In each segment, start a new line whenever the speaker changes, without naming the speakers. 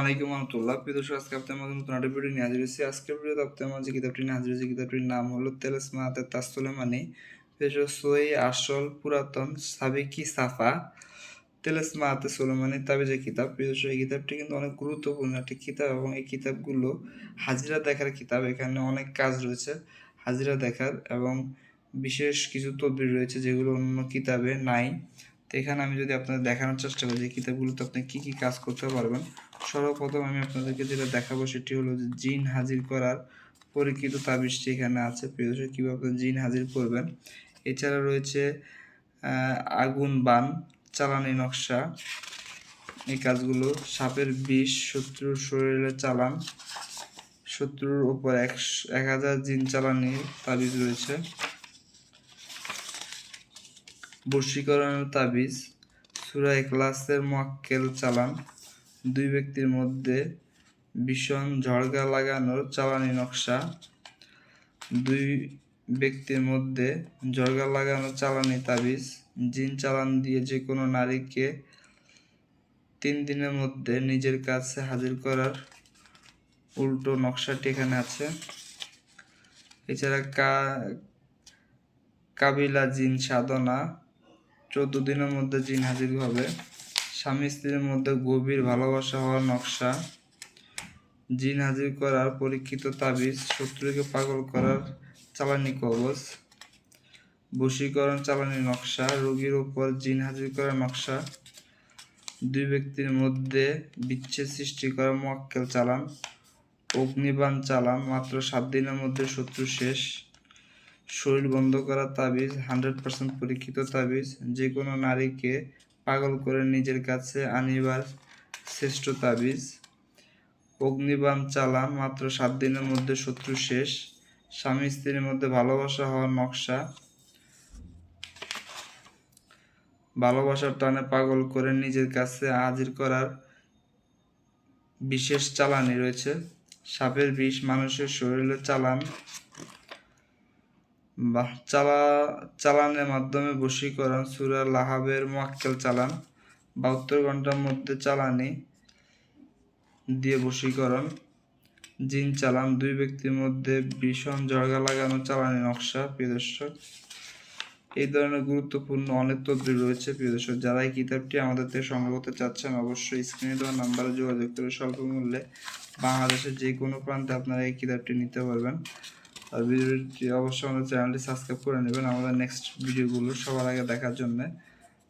আলাইকুম রহমতুল্লাহ। প্রিয় দর্শক, আজকে আপনাদের মাঝে নতুন একটা ভিডিও নিয়ে হাজির হয়েছি। আজকের ভিডিওতে আপনাদের মাঝে কিতাবটি নিয়ে হাজির হয়েছি। কিতাবটির নাম কিতাব। এই কিতাবটি কিন্তু অনেক গুরুত্বপূর্ণ একটি কিতাব এবং এই কিতাবগুলো হাজিরা দেখার কিতাব। এখানে অনেক কাজ রয়েছে হাজিরা দেখার এবং বিশেষ কিছু তদবির রয়েছে যেগুলো অন্য কিতাবে নাই। তো এখানে আমি যদি আপনাদের দেখানোর চেষ্টা করি যে কিতাবগুলোতে আপনি কি কি কাজ করতে পারবেন সর্বপ্রথম আমি আপনাদেরকে যেটা দেখাবো সেটি হলো যে জিন হাজির করার পরিকৃত তাবিজটি এখানে আছে। প্রিয় দর্শক, কীভাবে জিন হাজির করবেন? এছাড়া রয়েছে আগুন বান, চালানি নকশা, এই কাজগুলো সাপের বিষ, শত্রুর শরীরে চালান, শত্রুর ওপর এক এক হাজার জিন চালানির তাবিজ রয়েছে। বর্ষীকরণের তাবিজ, সুরা এখলাসের মোয়াক্কেল চালান দুই ব্যক্তির মধ্যে ভীষণ ঝড়গা লাগানোর চালানি নকশা। দুই ব্যক্তির মধ্যে ঝড়গা লাগানোর চালানি তাবিজ, জিন চালান দিয়ে যে কোনো নারীকে তিন দিনের মধ্যে নিজের কাছে হাজির করার উল্টো নকশাটি এখানে আছে। এছাড়া কা, কাবিলা জিন সাধনা, চোদ্দ দিনের মধ্যে জিন হাজির হবে। স্বামী স্ত্রীর মধ্যে গভীর ভালোবাসা হওয়ার নকশা জিন হাজির করার পরীক্ষিত তাবিজ, শত্রুকে পাগল করার চালানি কবচ বশীকরণ চালানি নকশা, রোগীর ওপর জিন হাজির করার নকশা, দুই ব্যক্তির মধ্যে বিচ্ছেদ সৃষ্টি করা মোয়াক্কেল চালান, অগ্নিবাণ চালান, মাত্র সাত দিনের মধ্যে শত্রু শেষ, শরীর বন্ধ করা তাবিজ, হান্ড্রেড পার্সেন্ট পরীক্ষিত তাবিজ যে কোনো নারীকে পাগল করে নিজের কাছে আনিবার শ্রেষ্ঠ তাবিজ। অগ্নিবাণ চালান মাত্র সাত দিনের মধ্যে শত্রু শেষ। স্বামী স্ত্রীর মধ্যে ভালোবাসা হওয়ার নকশা। ভালোবাসার টানে পাগল করে নিজের কাছে হাজির করার বিশেষ চালানি রয়েছে। সাপের বিষ মানুষের শরীরে চালান চালা, চালানের মাধ্যমে বশীকরণ, সুরা লাহাবের মোয়াক্কেল চালান, বাহাত্তর ঘণ্টার মধ্যে চালানি দিয়ে বশীকরণ, জিন চালান, দুই ব্যক্তির মধ্যে ভীষণ জর্গা লাগানো চালানি নকশা, প্রিয় দর্শক। এই ধরনের গুরুত্বপূর্ণ অনেক তদবির রয়েছে, প্রিয় দর্শক। যারা এই কিতাবটি আমাদের থেকে সংগ্রহ করতে চাচ্ছেন, অবশ্যই স্ক্রিনে দেওয়া নাম্বারে যোগাযোগ করে স্বল্প মূল্যে বাংলাদেশের যে কোনো প্রান্তে আপনারা এই কিতাবটি নিতে পারবেন। আর ভিডিওটি অবশ্যই আমাদের চ্যানেলটি সাবস্ক্রাইব করে নেবেন আমাদের নেক্সট ভিডিওগুলো সবার আগে দেখার জন্য।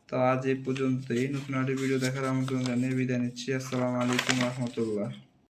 তো আজ এই পর্যন্তই। নতুন একটি ভিডিও দেখার আমন্ত্রণ জানিয়ে বিদায় নিচ্ছি। আসসালামু আলাইকুম রহমতুল্লাহ।